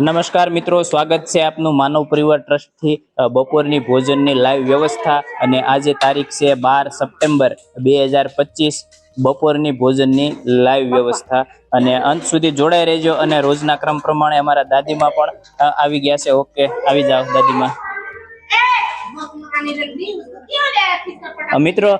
નમસ્કાર મિત્રો સ્વાગત છે આપનું માનવ પરિવાર ટ્રસ્ટથી બપોરની ભોજનની લાઈવ વ્યવસ્થા અને આજે તારીખ છે બાર સપ્ટેમ્બર બે હજાર પચીસ બપોરની ભોજનની લાઈવ વ્યવસ્થા. અને અંત સુધી જોડાઈ રહેજો અને રોજના ક્રમ પ્રમાણે અમારા દાદીમાં પણ આવી ગયા છે. ઓકે આવી જાઓ દાદીમાં. મિત્રો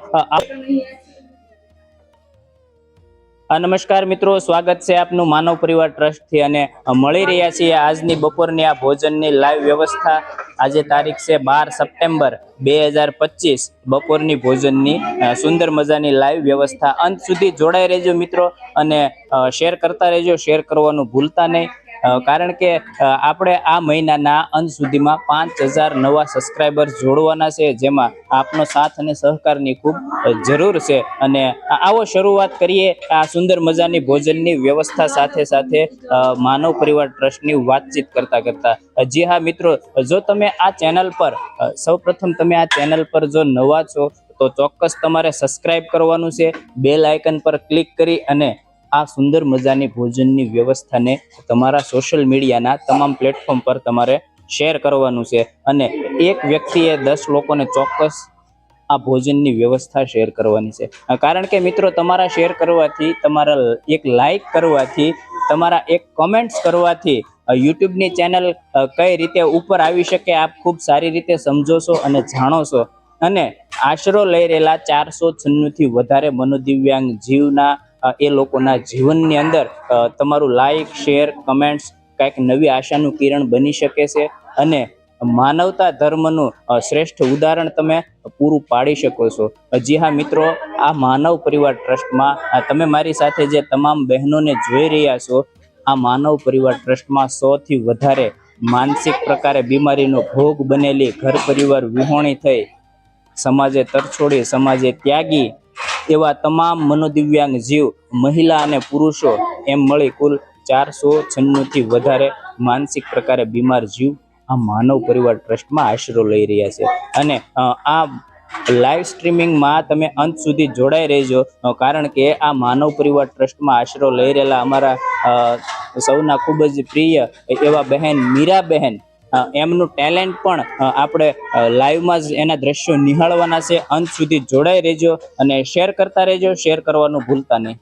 નમસ્કાર મિત્રો, સ્વાગત છે આપનું માનવ પરિવાર ટ્રસ્ટથી અને મળી રહ્યા છીએ આજની બપોરની આ ભોજનની લાઈવ વ્યવસ્થા. આજે તારીખ છે બાર સપ્ટેમ્બર બે હજાર પચીસ. બપોરની ભોજનની સુંદર મજાની લાઈવ વ્યવસ્થા અંત સુધી જોડાઈ રહેજો મિત્રો અને શેર કરતા રહેજો, શેર કરવાનું ભૂલતા નહીં. કારણ કે આપણે આ મહિનાના અંત સુધીમાં પાંચ હજાર નવા સબસ્ક્રાઈબર જોડવાના છે, જેમાં આપનો સાથ અને સહકારની ખૂબ જરૂર છે. અને આવો શરૂઆત કરીએ, આ સુંદર મજાની ભોજનની વ્યવસ્થા સાથે સાથે માનવ પરિવાર ટ્રસ્ટની વાતચીત કરતા કરતા. જી હા, મિત્રો, જો તમે આ ચેનલ પર સૌપ્રથમ તમે આ ચેનલ પર જો નવા છો, તો ચોક્કસ તમારે સબસ્ક્રાઇબ કરવાનું છે. બેલ આઇકન પર ક્લિક કરી અને આ સુંદર મજાની ભોજનની વ્યવસ્થાને તમારા સોશિયલ મીડિયાના તમામ પ્લેટફોર્મ પર તમારે શેર કરવાનું છે અને એક વ્યક્તિએ દસ લોકોને ચોક્કસ આ ભોજનની વ્યવસ્થા શેર કરવાની છે. કારણ કે મિત્રો તમારા શેર કરવાથી, તમારા એક લાઈક કરવાથી, તમારા એક કમેન્ટ્સ કરવાથી યુટ્યુબની ચેનલ કઈ રીતે ઉપર આવી શકે આપ ખૂબ સારી રીતે સમજો છો અને જાણો છો અને આશરો લઈ રહેલા ચારસો છન્નુંથી વધારે મનોદિવ્યાંગ જીવના એ લોકોના જીવનની અંદર તમારું લાઈક શેર કમેન્ટ્સ કંઈક નવી આશાનું કિરણ બની શકે છે અને માનવતા ધર્મનું શ્રેષ્ઠ ઉદાહરણ તમે પૂરું પાડી શકો છો. જી હા મિત્રો, આ માનવ પરિવાર ટ્રસ્ટમાં તમે મારી સાથે જે તમામ બહેનોને જોઈ રહ્યા છો, આ માનવ પરિવાર ટ્રસ્ટમાં સૌથી વધારે માનસિક પ્રકારે બીમારીનો ભોગ બનેલી ઘર પરિવાર વિહોણી થઈ. સમાજે તરછોડી, સમાજે ત્યાગી એવા તમામ મનોદિવ્યાંગ જીવ, મહિલા અને પુરુષો એમ મળી કુલ ચારસો છન્નુંથી વધારે માનસિક પ્રકારે બીમાર જીવ આ માનવ પરિવાર ટ્રસ્ટમાં આશરો લઈ રહ્યા છે. અને આ લાઈવ સ્ટ્રીમિંગમાં તમે અંત સુધી જોડાઈ રહેજો કારણ કે આ માનવ પરિવાર ટ્રસ્ટમાં આશરો લઈ રહેલા અમારા સૌના ખૂબ જ પ્રિય એવા બહેન મીરા બહેન એમનું ટેલેન્ટ પણ આપણે લાઈવમાં જ એના દ્રશ્યો નિહાળવાના છે. અંત સુધી જોડાઈ રહેજો અને શેર કરતા રહેજો. શેર કરવાનું ભૂલતા નહીં.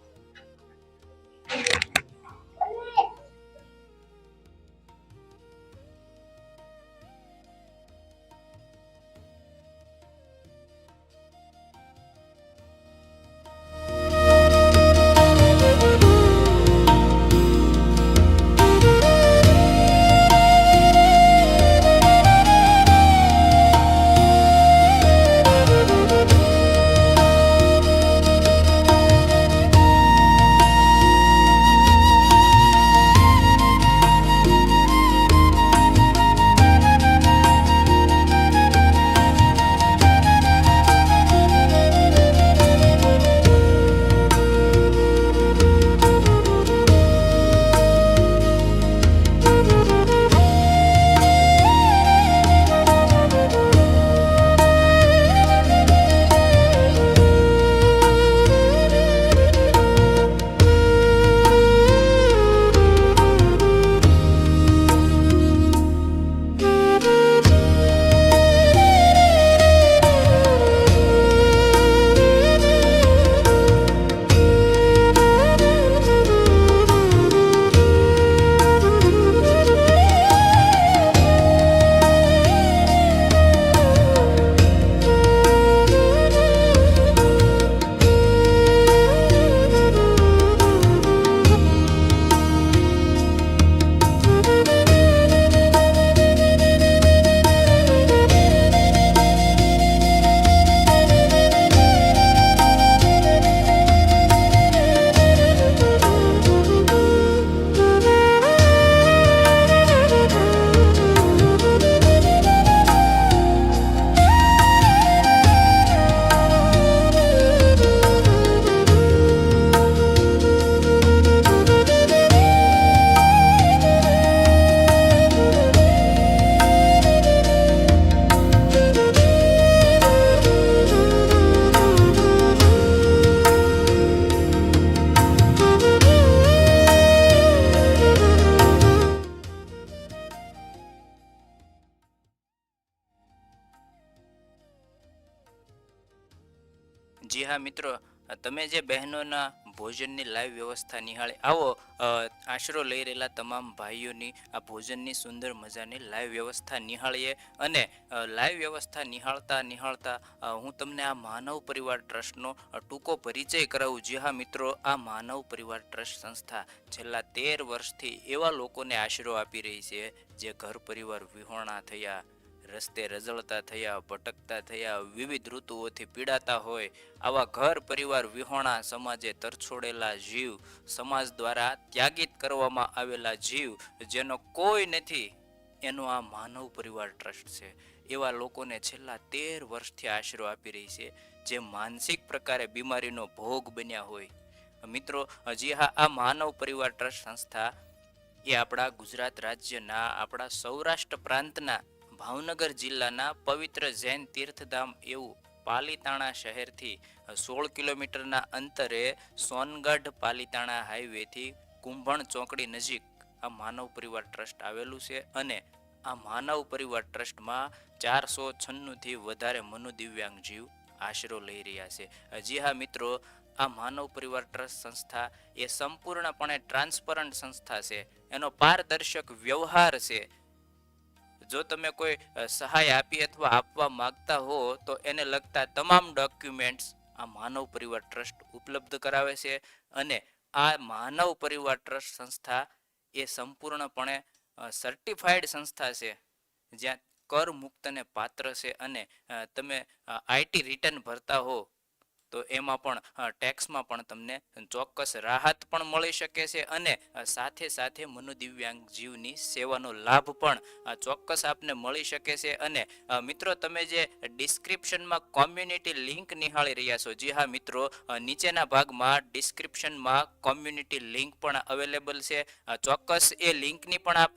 હા મિત્રો, તમે જે બહેનોના ભોજનની લાઈવ વ્યવસ્થા નિહાળે, આવો આશરો લઈ રહેલા તમામ ભાઈઓની આ ભોજનની સુંદર મજાની લાઈવ વ્યવસ્થા નિહાળીએ અને લાઈવ વ્યવસ્થા નિહાળતા નિહાળતા હું તમને આ માનવ પરિવાર ટ્રસ્ટનો ટૂંકો પરિચય કરાવું. જે હા મિત્રો, આ માનવ પરિવાર ટ્રસ્ટ સંસ્થા છેલ્લા તેર વર્ષથી એવા લોકોને આશરો આપી રહી છે, જે ઘર પરિવાર વિહોણા થયા રસ્તે રઝળતા થયા, ભટકતા થયા, વિવિધ ઋતુઓથી પીડાતા હોય, આવા ઘર પરિવાર વિહોણા સમાજે તરછોડેલા જીવ, સમાજ દ્વારા ત્યાગિત કરવામાં આવેલા જીવ, જેનો કોઈ નથી, એનો આ માનવ પરિવાર ટ્રસ્ટ છે. એવા લોકોને છેલ્લા તેર વર્ષથી આશરો આપી રહી છે, જે માનસિક પ્રકારે બીમારીનો ભોગ બન્યા હોય. મિત્રો, હજી હા, આ માનવ પરિવાર ટ્રસ્ટ સંસ્થા એ આપણા ગુજરાત રાજ્યના, આપણા સૌરાષ્ટ્ર પ્રાંતના ભાવનગર જિલ્લાના પવિત્ર જૈન તીર્થધામ એવું પાલીતાણા શહેરથી સોળ કિલોમીટરના અંતરે સોનગઢ પાલીતાણા હાઈવેથી કુંભણ ચોકડી નજીક આ માનવ પરિવાર ટ્રસ્ટ આવેલું છે અને આ માનવ પરિવાર ટ્રસ્ટમાં ચારસો છન્નુંથી વધારે મનોદિવ્યાંગ જીવ આશરો લઈ રહ્યા છે. જી હા મિત્રો, આ માનવ પરિવાર ટ્રસ્ટ સંસ્થા એ સંપૂર્ણપણે ટ્રાન્સપરન્ટ સંસ્થા છે. એનો પારદર્શક વ્યવહાર છે. જો તમે કોઈ સહાય આપી અથવા આપવા માંગતા હો, તો એને લગતા તમામ ડોક્યુમેન્ટ્સ આ માનવ પરિવાર ટ્રસ્ટ ઉપલબ્ધ કરાવે છે અને આ માનવ પરિવાર ટ્રસ્ટ સંસ્થા એ સંપૂર્ણપણે સર્ટિફાઈડ સંસ્થા છે. જ્યાં કર મુક્તને પાત્ર છે અને તમે આઈટી રિટર્ન ભરતા હો તો એમાં પણ ટેક્સમાં પણ તમને ચોક્કસ રાહત પણ મળી શકે છે અને સાથે સાથે મનોદિવ્યાંગ જીવની સેવાનો લાભ પણ ચોક્કસ આપને મળી શકે છે અને મિત્રો તમે જે ડિસ્ક્રિપ્શનમાં કોમ્યુનિટી લિંક નિહાળી રહ્યા છો, જી હા મિત્રો નીચેના ભાગમાં ડિસ્ક્રિપ્શનમાં કોમ્યુનિટી લિંક પણ અવેલેબલ છે ચોક્કસ એ લિંકની પણ આપ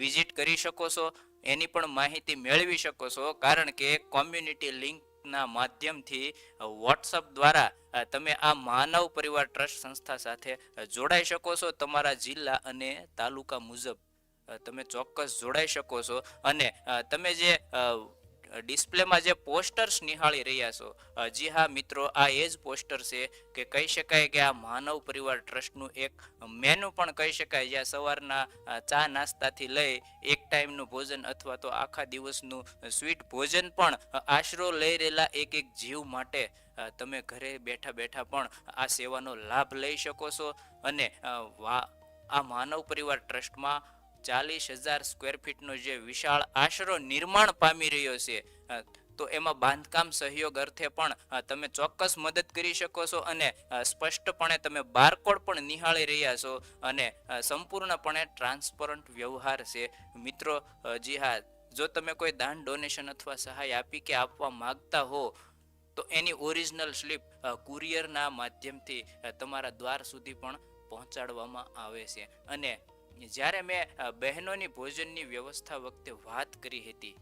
વિઝિટ કરી શકો છો, એની પણ માહિતી મેળવી શકો છો, કારણ કે કોમ્યુનિટી લિંકના માધ્યમથી વોટ્સઅપ દ્વારા તમે આ માનવ પરિવાર ટ્રસ્ટ સંસ્થા સાથે જોડાઈ શકો છો તમારા જિલ્લા અને તાલુકા મુજબ. તમે ચોક્કસ જોડાઈ શકો છો અને તમે જે ડિસ્પ્લેમાં જે પોસ્ટર્સ નિહાળી રહ્યા છો જી હા મિત્રો, આ એ જ પોસ્ટર છે કે કહી શકાય કે આ માનવ પરિવાર ટ્રસ્ટનું એક મેનુ પણ કહી શકાય, જ્યાં સવારના ચા નાસ્તાથી લઈ એક ટાઈમનું ભોજન અથવા તો આખા દિવસનું સ્વીટ ભોજન પણ આશરો લઈ રહેલા એક એક જીવ માટે તમે ઘરે બેઠા બેઠા પણ આ સેવાનો લાભ લઈ શકો છો. અને આ માનવ પરિવાર ટ્રસ્ટમાં ચાલીસ હજાર સ્ક્વેર ફીટનો જે વિશાળ આશરો નિર્માણ પામી રહ્યો છે. તો એમાં બાંધકામ સહયોગ અર્થે પણ તમે ચોક્કસ મદદ કરી શકો છો અને સ્પષ્ટપણે તમે બારકોડ પણ નિહાળી રહ્યા છો અને સંપૂર્ણપણે ટ્રાન્સપરન્ટ વ્યવહાર છે. મિત્રો જી હા, જો તમે કોઈ દાન ડોનેશન અથવા સહાય આપી કે આપવા માંગતા હો, તો એની ઓરિજિનલ સ્લીપ કુરિયરના માધ્યમથી તમારા દ્વાર સુધી પણ પહોંચાડવામાં આવે છે. અને જ્યારે મેં બહેનોની ભોજનની વ્યવસ્થા વખતે વાત કરી હતી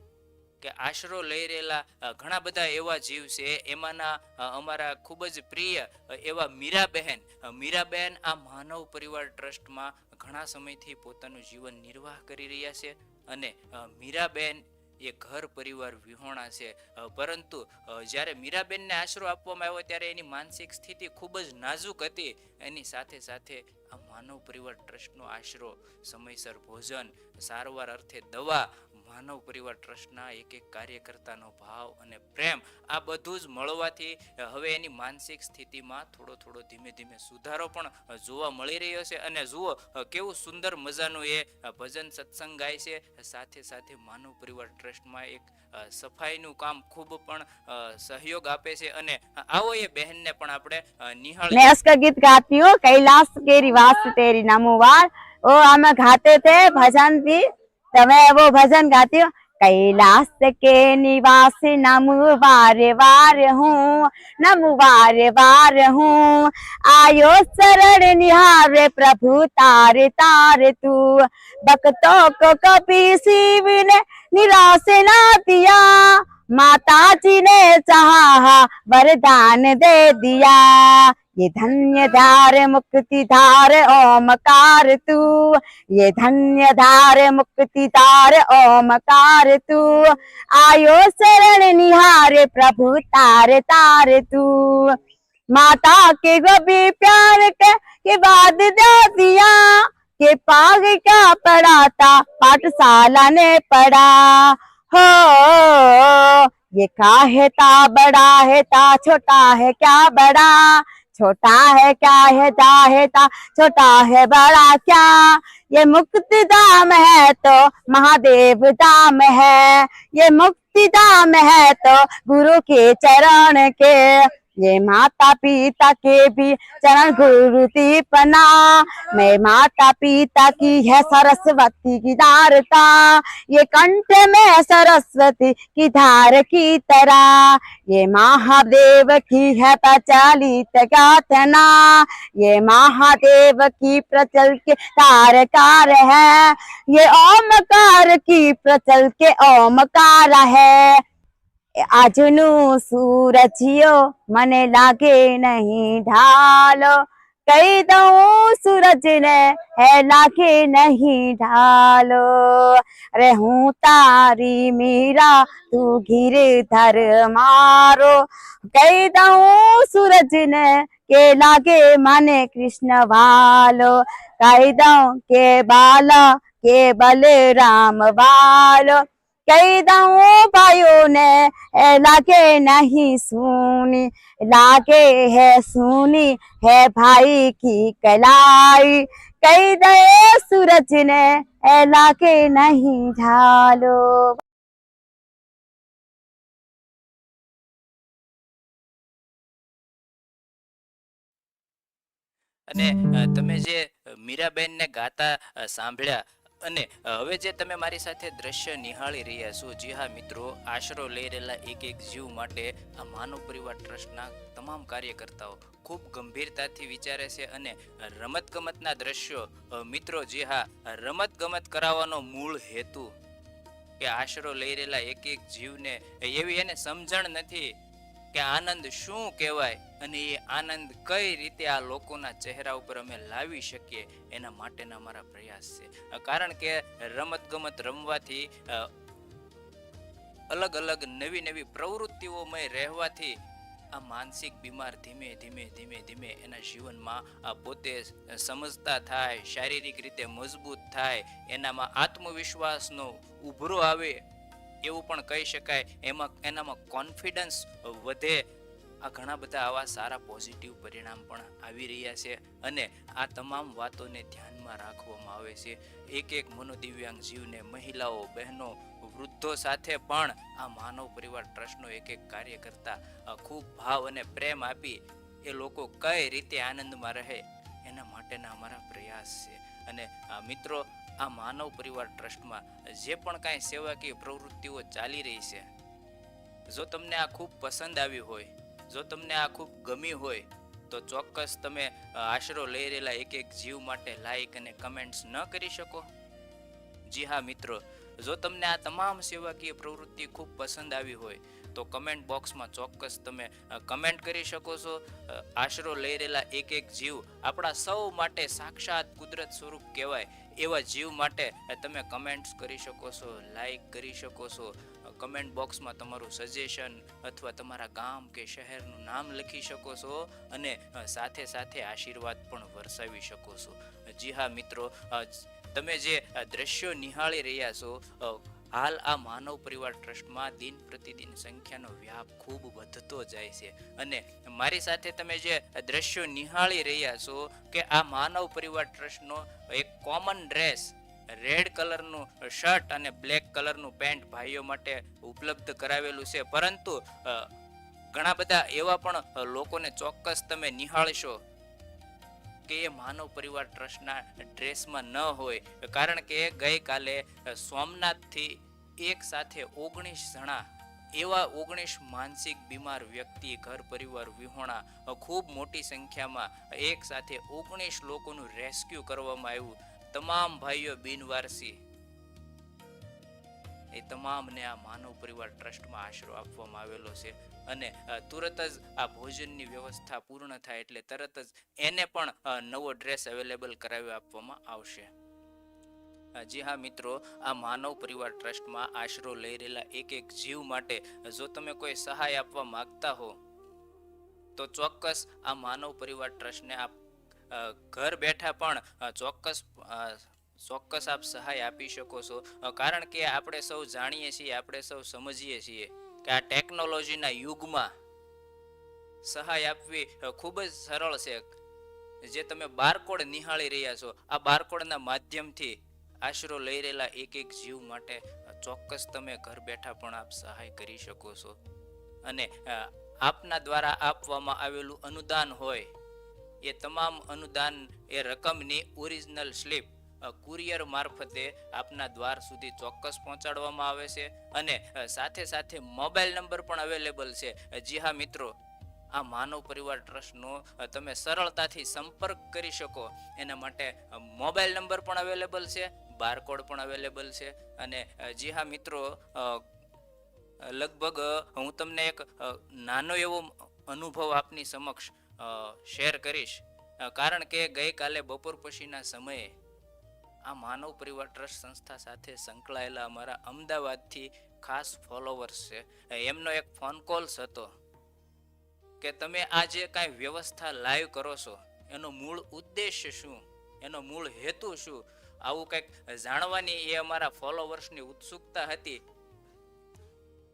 કે આશરો લઈ રહેલા ઘણા બધા એવા જીવ છે એમાંના અમારા ખૂબ જ પ્રિય એવા મીરાબહેન મીરાબહેન આ માનવ પરિવાર ટ્રસ્ટમાં ઘણા સમયથી પોતાનું જીવન નિર્વાહ કરી રહ્યા છે અને અ, મીરાબેન એ ઘર પરિવાર વિહોણા છે. પરંતુ જ્યારે મીરાબેનને આશરો આપવામાં આવ્યો ત્યારે એની માનસિક સ્થિતિ ખૂબ જ નાજુક હતી. એની સાથે સાથે આ માનવ પરિવાર ટ્રસ્ટનો આશરો, સમયસર ભોજન, સારવાર અર્થે દવા માનવ પરિવાર ટ્રસ્ટના એક એક કાર્યકર્તાનો ભાવ અને પ્રેમ આ બધું જ મળવાથી અ, હવે એની માનસિક સ્થિતિમાં થોડો થોડો ધીમે ધીમે સુધારો પણ અ, જોવા મળી રહ્યો છે અને જુઓ અ, કેવું સુંદર મજાનું એ અ, ભજન સત્સંગ ગાય છે સાથે સાથે માનવ પરિવાર ટ્રસ્ટમાં એક અ, સફાઈનું કામ ખૂબ પણ અ, સહયોગ આપે છે અને આવો એ બહેનને પણ આપણે અ, નિહાળી मैं उसका गीत गाती हूँ कैलाश के रिवास तेरी नमोवार वो हम गाते थे भजन भी તમે એવો ભજન ગાતી કૈલાસ કે નિવાસ નમુ વાર વાર હું નમુ વાર વાર હું. આયો શરણ નિહારે પ્રભુ તારે તારે તું. ભક્તો કો કપી શિવને નિરાશ ના દિયા માતાજી ને ચાહા વરદાન દે દિયા. ये धन्य धार मुक्ति धार ओमकार तू। ये धन्य धार मुक्ति धार ओमकार तू। आयो शरण निहार प्रभु तार तार तू। माता के गभी प्यार के के बाद दे दिया। के पाग क्या पढ़ा था पाठशाला ने पढ़ा। हो, ये का है ता बड़ा है, ता छोटा है, क्या बड़ा। छोटा है क्या है ता है ता छोटा है बड़ा क्या ये मुक्ति धाम है तो महादेव धाम है ये मुक्ति धाम है तो गुरु के चरण के ये माता पिता के भी चरण गुरु दीपना मैं माता पिता की है सरस्वती की धारता ये कंठ में सरस्वती की धार की तरह ये महादेव की है प्रचलित गाथना ये महादेव की प्रचल के तारकार है ये ओमकार की प्रचल के ओमकार है આજનું સૂરજિયો મને લાગે નહીં ઢાલો. કહી દઉં સૂરજને, હે, લાગે નહીં ઢાલો. અરે હું તારી મીરા, તું ગિરધર મારો. કહી દઉં સૂરજને કે, લાગે મને કૃષ્ણ વાલો. કહી દઉં કે, બાલા, કે, બલરામ વાલો. કહી દઉં ભાઈઓને એ લાગે નહીં સુની, લાગે હે સુની, હે ભાઈ કી કલાઈ? કહી દે સૂરજને એ લાગે નહીં ઢાલો અને તમે જે મીરાબેનને ગાતા સાંભળ્યા અને હવે જે તમે મારી સાથે દ્રશ્ય નિહાળી રહ્યા છો, જી હા મિત્રો, આશરો લઈ રહેલા એક એક જીવ માટે આ માનવ પરિવાર ટ્રસ્ટના તમામ કાર્યકર્તાઓ ખૂબ ગંભીરતાથી વિચારે છે અને રમતગમતના દ્રશ્યો મિત્રો જી હા, રમતગમત કરાવવાનો મૂળ હેતુ કે આશરો લઈ રહેલા એક એક જીવને એવી એને સમજણ નથી કે આનંદ શું કહેવાય અને એ આનંદ કઈ રીતે આ લોકોના ચહેરા ઉપર અમે લાવી શકીએ એના માટેના અમારા પ્રયાસ છે. કારણ કે રમત ગમત રમવાથી અલગ અલગ નવી નવી પ્રવૃત્તિઓમાં રહેવાથી આ માનસિક બીમાર ધીમે ધીમે ધીમે ધીમે એના જીવનમાં આ પોતે સમજતા થાય, શારીરિક રીતે મજબૂત થાય, એનામાં આત્મવિશ્વાસનો ઉભરો આવે એવું પણ કહી શકાય. એમાં, એનામાં કોન્ફિડન્સ વધે. આ ઘણા બધા આવા સારા પોઝિટિવ પરિણામ પણ આવી રહ્યા છે અને આ તમામ વાતોને ધ્યાનમાં રાખવામાં આવે છે. એક એક મનોદિવ્યાંગ જીવને મહિલાઓ, બહેનો, વૃદ્ધો સાથે પણ આ માનવ પરિવાર ટ્રસ્ટનો એક એક કાર્યકર્તા કરતા ખૂબ ભાવ અને પ્રેમ આપી એ લોકો કઈ રીતે આનંદમાં રહે એના માટેના અમારા પ્રયાસ છે. અને મિત્રો આ માનવ પરિવાર ટ્રસ્ટમાં જે પણ કાંઈ સેવાકીય પ્રવૃત્તિઓ ચાલી રહી છે, જો તમને આ ખૂબ પસંદ આવી હોય, જો તમને આ ખૂબ ગમી હોય, તો ચોક્કસ તમે આશરો લઈ રહેલા એક એક જીવ માટે લાઈક અને કમેન્ટ્સ ન કરી શકો. જી હા, મિત્રો, જો તમને આ તમામ સેવાકીય પ્રવૃત્તિ ખૂબ પસંદ આવી હોય, તો કમેન્ટ બોક્સમાં ચોક્કસ તમે કમેન્ટ કરી શકો છો. આશરો લઈ રહેલા એક એક જીવ આપણા સૌ માટે સાક્ષાત કુદરત સ્વરૂપ કહેવાય એવા જીવ માટે તમે કમેન્ટ્સ કરી શકો છો લાઈક કરી શકો છો. કમેન્ટ બોક્સમાં તમારું સજેશન અથવા તમારા ગામ કે શહેરનું નામ લખી શકો છો અને સાથે સાથે આશીર્વાદ પણ વરસાવી શકો છો. જી હા મિત્રો તમે જે દ્રશ્યો નિહાળી રહ્યા છો હાલ આ માનવ પરિવાર ટ્રસ્ટમાં દિન પ્રતિદિન સંખ્યાનો વ્યાપ ખૂબ વધતો જાય છે. અને મારી સાથે તમે જે દ્રશ્યો નિહાળી રહ્યા છો કે આ માનવ પરિવાર ટ્રસ્ટનો એક કોમન ડ્રેસ રેડ કલરનું શર્ટ અને બ્લેક કલરનું પેન્ટ ભાઈઓ માટે ઉપલબ્ધ કરાવેલું છે. પરંતુ ઘણા બધા એવા પણ લોકોને ચોક્કસ તમે નિહાળશો કે એ માનવ પરિવાર ટ્રસ્ટના ડ્રેસમાં ન હોય, કારણ કે ગઈકાલે સોમનાથથી એક સાથે ઓગણીસ જણા એવા ઓગણીસ માનસિક બીમાર વ્યક્તિ, ઘર પરિવાર વિહોણા ખૂબ મોટી સંખ્યામાં એક સાથે ઓગણીસ લોકોનું રેસ્ક્યુ કરવામાં આવ્યું. તમામ ભાઈઓ બિનવારસી. એ તમામને આ માનવ પરિવાર ટ્રસ્ટમાં આશરો આપવામાં આવેલો છે. અને તુરત જ આ ભોજનની વ્યવસ્થા પૂર્ણ થાય એટલે તરત જ એને પણ નવો ડ્રેસ અવેલેબલ કરાવી આપવામાં આવશે. જી હા મિત્રો, આ માનવ પરિવાર ટ્રસ્ટમાં આશરો લઈ રહેલા એક એક જીવ માટે, જો તમે કોઈ સહાય આપવા માંગતા હો, તો ચોક્કસ આ માનવ પરિવાર ટ્રસ્ટને આપ ઘર બેઠા પણ ચોક્કસ ચોક્કસ આપ સહાય આપી શકો છો. કારણ કે આપણે સૌ જાણીએ છીએ, આપણે સૌ સમજીએ છીએ. કે આ ટેકનોલોજીના યુગમાં સહાય આપવી ખૂબ જ સરળ છે. જે તમે બારકોડ નિહાળી રહ્યા છો, આ બારકોડના માધ્યમથી આશરો લઈ રહેલા એક એક જીવ માટે ચોક્કસ તમે ઘર બેઠા પણ આપ સહાય કરી શકો છો. અને આપના દ્વારા આપવામાં આવેલું અનુદાન હોય, એ તમામ અનુદાન, એ રકમની ઓરિજિનલ સ્લીપ કુરિયર મારફતે આપના દ્વાર સુધી ચોક્કસ પહોંચાડવામાં આવે છે અને સાથે સાથે મોબાઈલ નંબર પણ અવેલેબલ છે. જી હા મિત્રો, આ માનવ પરિવાર ટ્રસ્ટનો તમે સરળતાથી સંપર્ક કરી શકો. એના માટે મોબાઈલ નંબર પણ અવેલેબલ છે, બારકોડ પણ અવેલેબલ છે અને જી હા મિત્રો લગભગ હું તમને એક નાનો એવો અનુભવ આપની સમક્ષ શેર કરીશ. કારણ કે ગઈકાલે બપોર પછીના સમયે આ માનવ પરિવાર ટ્રસ્ટ સંસ્થા સાથે સંકળાયેલા અમારા અમદાવાદથી ખાસ ફોલોવર્સ છે. એમનો એક ફોન કોલ્સ હતો કે તમે આ જે કાંઈ વ્યવસ્થા લાઈવ કરો છો. એનો મૂળ ઉદ્દેશ્ય શું? એનો મૂળ હેતુ શું? આવું કંઈક જાણવાની એ અમારા ફોલોવર્સની ઉત્સુકતા હતી.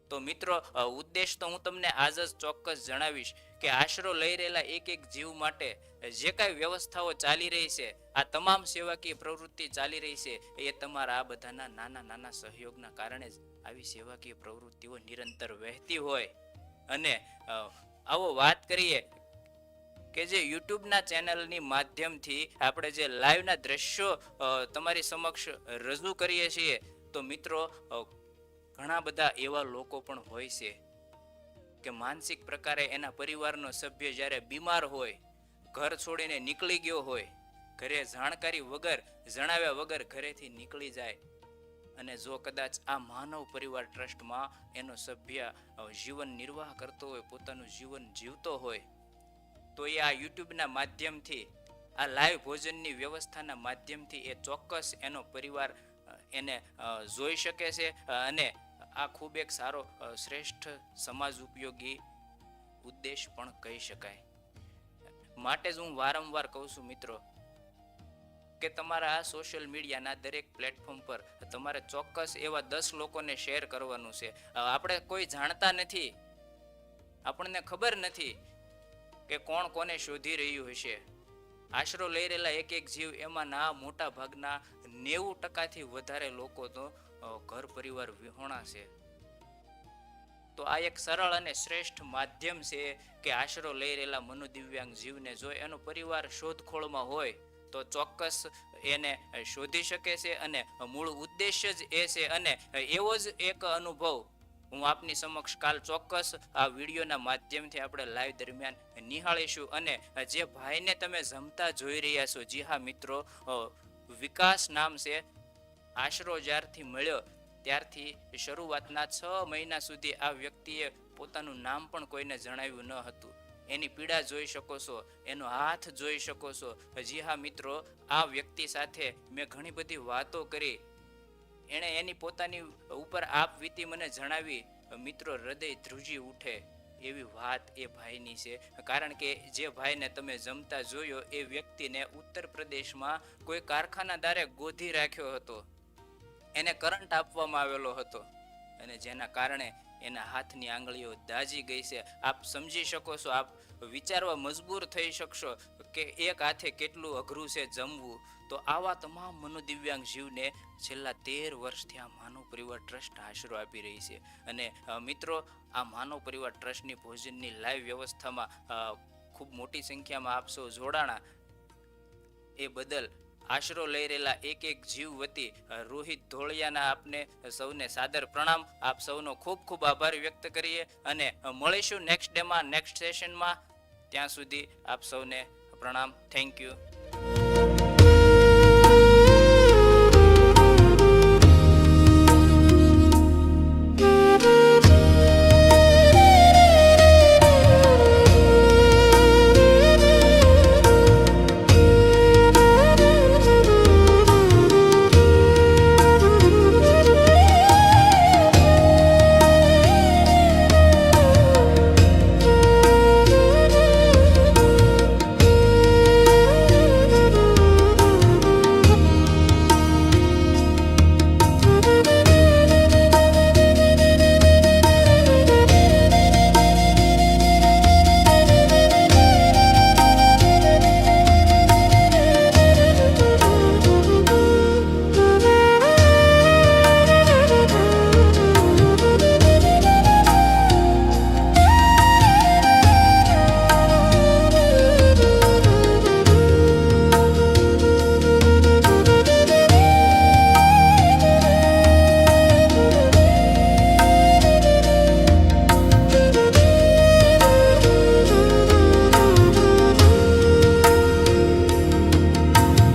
તો મિત્રો ઉદ્દેશ તો હું તમને આજ જ ચોક્કસ જણાવીશ. કે આશરો લઈ રહેલા એક એક જીવ માટે જે કાંઈ વ્યવસ્થાઓ ચાલી રહી છે, આ તમામ સેવાકીય પ્રવૃત્તિ ચાલી રહી છે, એ તમારા આ બધાના નાના નાના સહયોગના કારણે જ આવી સેવાકીય પ્રવૃત્તિઓ નિરંતર વહેતી હોય. અને આવો વાત કરીએ કે જે યુટ્યુબના ચેનલની માધ્યમથી આપણે જે લાઈવના દ્રશ્યો તમારી સમક્ષ રજૂ કરીએ છીએ, તો મિત્રો ઘણા બધા એવા લોકો પણ હોય છે. કે માનસિક પ્રકારે એના પરિવારનો સભ્ય જ્યારે બીમાર હોય, ઘર છોડીને નીકળી ગયો હોય, ઘરે જાણકારી વગર, જણાવ્યા વગર ઘરેથી નીકળી જાય. અને જો કદાચ આ માનવ પરિવાર ટ્રસ્ટમાં એનો સભ્ય જીવન નિર્વાહ કરતો હોય, પોતાનું જીવન જીવતો હોય, તો એ આ યુટ્યુબના માધ્યમથી, આ લાઈવ ભોજનની વ્યવસ્થાના માધ્યમથી એ ચોક્કસ એનો પરિવાર એને જોઈ શકે છે અને આ ખૂબ એક સારો શ્રેષ્ઠ સમાજ ઉપયોગી ઉદ્દેશ પણ કહી શકાય. માટે જ હું વારંવાર કહું છું મિત્રો, કે તમારા આ સોશિયલ મીડિયાના દરેક પ્લેટફોર્મ પર તમારે ચોક્કસ એવા દસ લોકોને શેર કરવાનું છે. આપણે કોઈ જાણતા નથી. આપણને ખબર નથી કે કોણ કોને શોધી રહ્યું હશે. આશરો લઈ રહેલા એક એક જીવ, એમાં ના મોટા ભાગના નેવું ટકાથી વધારે લોકો તો ઘર પરિવાર વિહોણા છે. તો આ એક સરળ અને શ્રેષ્ઠ માધ્યમ છે કે આશરો લઈ રહેલા મનોદિવ્યાંગ જીવને જો એનો પરિવાર શોધખોળમાં હોય, તો ચોક્કસ એને શોધી શકે છે અને મૂળ ઉદ્દેશ્ય જ એ છે અને એવો જ એક અનુભવ હું આપની સમક્ષ કાલ ચોક્કસ આ વિડીયોના માધ્યમથી આપણે લાઈવ દરમિયાન નિહાળીશું અને જે ભાઈને તમે જમતા જોઈ રહ્યા છો, જી હા મિત્રો વિકાસ નામ છે આશરો જ્યારથી મળ્યો, ત્યારથી શરૂઆતના છ મહિના સુધી આ વ્યક્તિએ પોતાનું નામ પણ કોઈને જણાવ્યું ન હતું. એની પીડા જોઈ શકો છો, એનો હાથ જોઈ શકો છો. હજી હા મિત્રો, આ વ્યક્તિ સાથે મેં ઘણી બધી વાતો કરી. એણે એની પોતાની ઉપર આપ વીતી મને જણાવી, મિત્રો, હૃદય ધ્રુજી ઉઠે. એવી વાત એ ભાઈની છે. કારણ કે જે ભાઈને તમે જમતા જોયો, એ વ્યક્તિને ઉત્તર પ્રદેશમાં કોઈ કારખાનાદારે ગોધી રાખ્યો હતો. એને કરંટ આપવામાં આવેલો હતો અને જેના કારણે એના હાથની આંગળીઓ દાજી ગઈ છે. આપ સમજી શકો છો, આપ વિચારવા મજબૂર થઈ શકશો કે એક હાથે કેટલું અઘરું છે જમવું. તો આવા તમામ મનોદિવ્યાંગ જીવને છેલ્લા તેર વર્ષથી આ માનવ પરિવાર ટ્રસ્ટ આશરો આપી રહી છે. અને મિત્રો, આ માનવ પરિવાર ટ્રસ્ટની ભોજનની લાઈવ વ્યવસ્થામાં ખૂબ મોટી સંખ્યામાં આપશો જોડાણા. એ બદલ આશરો લઈ રહેલા એક એક જીવ વતી રોહિત ધોળિયાના આપને સૌને સાદર પ્રણામ. આપ સૌનો ખૂબ ખૂબ આભાર વ્યક્ત કરીએ અને મળીશું નેક્સ્ટ ડેમાં નેક્સ્ટ સેશનમાં ત્યાં સુધી આપ સૌને પ્રણામ. Thank you